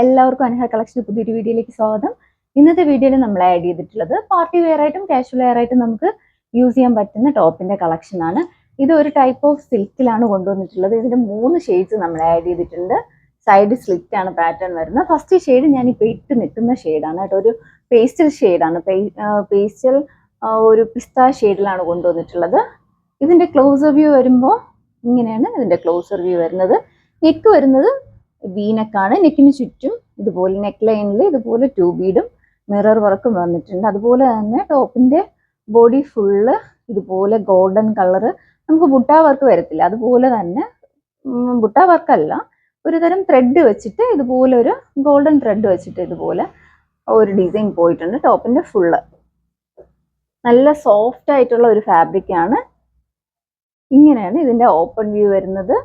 എല്ലാവർക്കും അനഹ കളക്ഷൻ പുതിയൊരു വീഡിയോയിലേക്ക് സ്വാഗതം. ഇന്നത്തെ വീഡിയോയിൽ നമ്മൾ ആഡ് ചെയ്തിട്ടുള്ളത് പാർട്ടി വെയർ ആയിട്ടും കാഷ്വൽ വെയർ ആയിട്ടും നമുക്ക് യൂസ് ചെയ്യാൻ പറ്റുന്ന ടോപ്പിന്റെ കളക്ഷൻ ആണ്. ഇത് ഒരു ടൈപ്പ് ഓഫ് സിൽക്കിലാണ് കൊണ്ടുവന്നിട്ടുള്ളത്. ഇതിന്റെ മൂന്ന് ഷെയ്ഡ്സ് നമ്മൾ ആഡ് ചെയ്തിട്ടുണ്ട്. സൈഡ് സ്ലിറ്റ് ആണ് പാറ്റേൺ വരുന്നത്. ഫസ്റ്റ് ഷെയ്ഡ് ഞാൻ ഇപ്പോൾ ഇട്ട് നിൽക്കുന്ന ഷെയ്ഡാണ് കേട്ടോ. ഒരു പേസ്റ്റൽ ഷെയ്ഡാണ് പേസ്റ്റൽ ഒരു പിസ്ത ഷെയ്ഡിലാണ് കൊണ്ടുവന്നിട്ടുള്ളത്. ഇതിന്റെ ക്ലോസർ വ്യൂ വരുമ്പോൾ ഇങ്ങനെയാണ് ഇതിന്റെ ക്ലോസർ വ്യൂ വരുന്നത്. നെക്ക് വരുന്നത് വീനക്കാണ് നെക്കിന് ചുറ്റും ഇതുപോലെ നെക്ക് ലൈനിൽ ഇതുപോലെ ടൂ ബീഡും മിറർ വർക്കും വന്നിട്ടുണ്ട്. അതുപോലെ തന്നെ ടോപ്പിന്റെ ബോഡി ഫുള്ള് ഇതുപോലെ ഗോൾഡൻ കളറ് നമുക്ക് ബുട്ട വർക്ക് വരത്തില്ല. അതുപോലെ തന്നെ ബുട്ട വർക്കല്ല ഒരുതരം ത്രെഡ് വെച്ചിട്ട് ഇതുപോലെ ഒരു ഗോൾഡൻ ത്രെഡ് വെച്ചിട്ട് ഇതുപോലെ ഒരു ഡിസൈൻ പോയിട്ടുണ്ട് ടോപ്പിന്റെ ഫുള്ള് നല്ല സോഫ്റ്റ് ആയിട്ടുള്ള ഒരു ഫാബ്രിക് ആണ്. ഇങ്ങനെയാണ് ഇതിന്റെ ഓപ്പൺ വ്യൂ വരുന്നത്.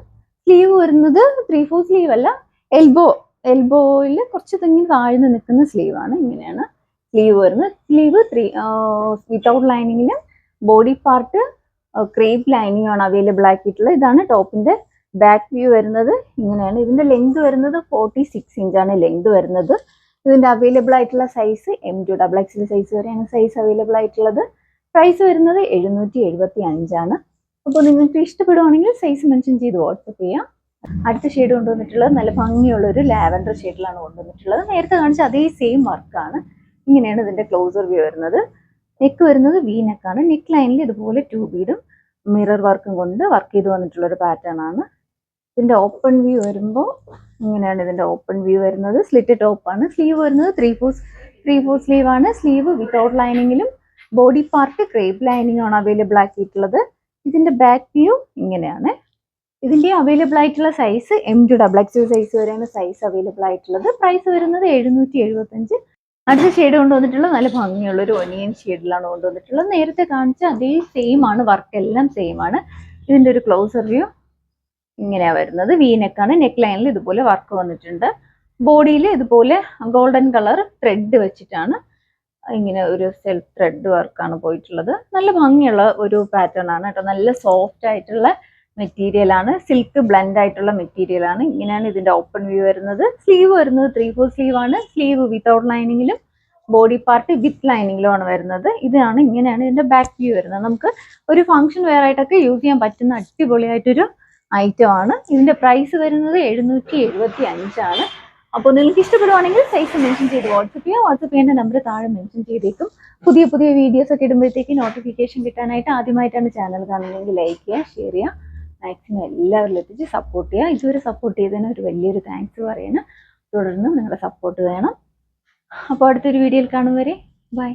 സ്ലീവ് വരുന്നത് ത്രീ ഫോർ സ്ലീവ് അല്ല എൽബോ എൽബോയിൽ കുറച്ച് തെങ്ങി താഴ്ന്ന് നിൽക്കുന്ന സ്ലീവ് ആണ്. ഇങ്ങനെയാണ് സ്ലീവ് വരുന്നത്. സ്ലീവ് ത്രീ വിത്തൗട്ട് ലൈനിങ്ങിലും ബോഡി പാർട്ട് ക്രേപ്പ് ലൈനിങ് ആണ് അവൈലബിൾ ആക്കിയിട്ടുള്ളത്. ഇതാണ് ടോപ്പിന്റെ ബാക്ക് വ്യൂ വരുന്നത്. ഇങ്ങനെയാണ്. ഇതിന്റെ ലെങ്ത് വരുന്നത് ഫോർട്ടി സിക്സ് ഇഞ്ചാണ് ലെങ്ത് വരുന്നത്. ഇതിന്റെ അവൈലബിൾ ആയിട്ടുള്ള സൈസ് എം ടു ഡബിൾ എക്സിൽ സൈസ് വരെയാണ് സൈസ് അവൈലബിൾ ആയിട്ടുള്ളത്. പ്രൈസ് വരുന്നത് എഴുന്നൂറ്റി എഴുപത്തി അഞ്ചാണ് അപ്പോൾ നിങ്ങൾക്ക് ഇഷ്ടപ്പെടുവാണെങ്കിൽ സൈസ് മെൻഷൻ ചെയ്ത് വാട്സപ്പ് ചെയ്യാം. അടുത്ത ഷെയ്ഡ് കൊണ്ടുവന്നിട്ടുള്ളത് നല്ല ഭംഗിയുള്ള ഒരു ലാവൻഡർ ഷെയ്ഡിലാണ് കൊണ്ടുവന്നിട്ടുള്ളത്. നേരത്തെ കാണിച്ച അതേ സെയിം വർക്കാണ് ഇങ്ങനെയാണ് ഇതിന്റെ ക്ലോസർ വ്യൂ വരുന്നത്. നെക്ക് വരുന്നത് വി നെക്കാണ് നെക്ക് ലൈനിൽ ഇതുപോലെ ട്യൂബ് ബീഡും മിറർ വർക്കും കൊണ്ട് വർക്ക് ചെയ്ത് വന്നിട്ടുള്ള ഒരു പാറ്റേൺ ആണ്. ഇതിന്റെ ഓപ്പൺ വ്യൂ വരുമ്പോൾ ഇങ്ങനെയാണ് ഇതിന്റെ ഓപ്പൺ വ്യൂ വരുന്നത്. സ്ലിറ്റ് ടോപ്പാണ് സ്ലീവ് വരുന്നത് three four three four sleeve ആണ്. സ്ലീവ് വിത്തൗട്ട് ലൈനിങ്ങിലും ബോഡി പാർട്ട് ക്രേപ്പ് ലൈനിങ് ആണ് അവൈലബിൾ ആക്കിയിട്ടുള്ളത്. ഇതിന്റെ ബാക്ക് വ്യൂ ഇങ്ങനെയാണ്. ഇതിന്റെ അവൈലബിൾ ആയിട്ടുള്ള size M to double X size വരെയാണ് സൈസ് അവൈലബിൾ ആയിട്ടുള്ളത്. പ്രൈസ് വരുന്നത് എഴുന്നൂറ്റി എഴുപത്തഞ്ച് അടുത്ത ഷെയ്ഡ് കൊണ്ടുവന്നിട്ടുള്ള നല്ല ഭംഗിയുള്ള ഒരു ഒനിയൻ ഷെയ്ഡിലാണ് കൊണ്ടുവന്നിട്ടുള്ളത്. നേരത്തെ കാണിച്ച അതേ സെയിം ആണ് വർക്ക് എല്ലാം സെയിം ആണ്. ഇതിന്റെ ഒരു ക്ലോസർ വ്യൂ ഇങ്ങനെയാണ് വരുന്നത്. വി നെക്കാണ് നെക്ക് ലൈനിൽ ഇതുപോലെ വർക്ക് വന്നിട്ടുണ്ട്. ബോഡിയിൽ ഇതുപോലെ ഗോൾഡൻ കളർ ത്രെഡ് വെച്ചിട്ടാണ് ഇങ്ങനെ ഒരു സെൽഫ് ത്രെഡ് വർക്കാണ് പോയിട്ടുള്ളത്. നല്ല ഭംഗിയുള്ള ഒരു പാറ്റേൺ ആണ് കേട്ടോ. നല്ല സോഫ്റ്റ് ആയിട്ടുള്ള മെറ്റീരിയൽ ആണ്. സിൽക്ക് ബ്ലെൻഡ് ആയിട്ടുള്ള മെറ്റീരിയൽ ആണ്. ഇങ്ങനെയാണ് ഇതിന്റെ ഓപ്പൺ വ്യൂ വരുന്നത്. സ്ലീവ് വരുന്നത് ത്രീ ഫോർ സ്ലീവ് ആണ്. സ്ലീവ് വിത്തൗട്ട് ലൈനിങ്ങിലും ബോഡി പാർട്ട് വിത്ത് ലൈനിങ്ങിലും ആണ് വരുന്നത്. ഇതാണ് ഇങ്ങനെയാണ് ഇതിന്റെ ബാക്ക് വ്യൂ വരുന്നത്. നമുക്ക് ഒരു ഫംഗ്ഷൻ വെയർ ആയിട്ടൊക്കെ യൂസ് ചെയ്യാൻ പറ്റുന്ന അടിപൊളിയായിട്ടൊരു ഐറ്റം ആണ്. ഇതിന്റെ പ്രൈസ് വരുന്നത് എഴുന്നൂറ്റി എഴുപത്തി അഞ്ചാണ് അപ്പോൾ നിങ്ങൾക്ക് ഇഷ്ടപ്പെടുവാണെങ്കിൽ സൈസ് മെൻഷൻ ചെയ്ത് വാട്സപ്പ് ചെയ്യാം. വാട്സപ്പ് ചെയ്യേണ്ട നമ്പർ താഴെ മെൻഷൻ ചെയ്തേക്കും. പുതിയ പുതിയ വീഡിയോസ് ഒക്കെ ഇടുമ്പോഴത്തേക്ക് നോട്ടിഫിക്കേഷൻ കിട്ടാനായിട്ട് ആദ്യമായിട്ടാണ് ചാനൽ കാണുന്നതെങ്കിൽ ലൈക്ക് ചെയ്യുക ഷെയർ ചെയ്യുക. മാക്സിമം എല്ലാവരിലും എത്തിച്ച് സപ്പോർട്ട് ചെയ്യുക. ഇതുവരെ സപ്പോർട്ട് ചെയ്തതിന് ഒരു വലിയൊരു താങ്ക്സ് പറയുന്നു തുടർന്ന് നിങ്ങളുടെ സപ്പോർട്ട് വേണം. അപ്പോൾ അടുത്തൊരു വീഡിയോയിൽ കാണും വരെ. ബൈ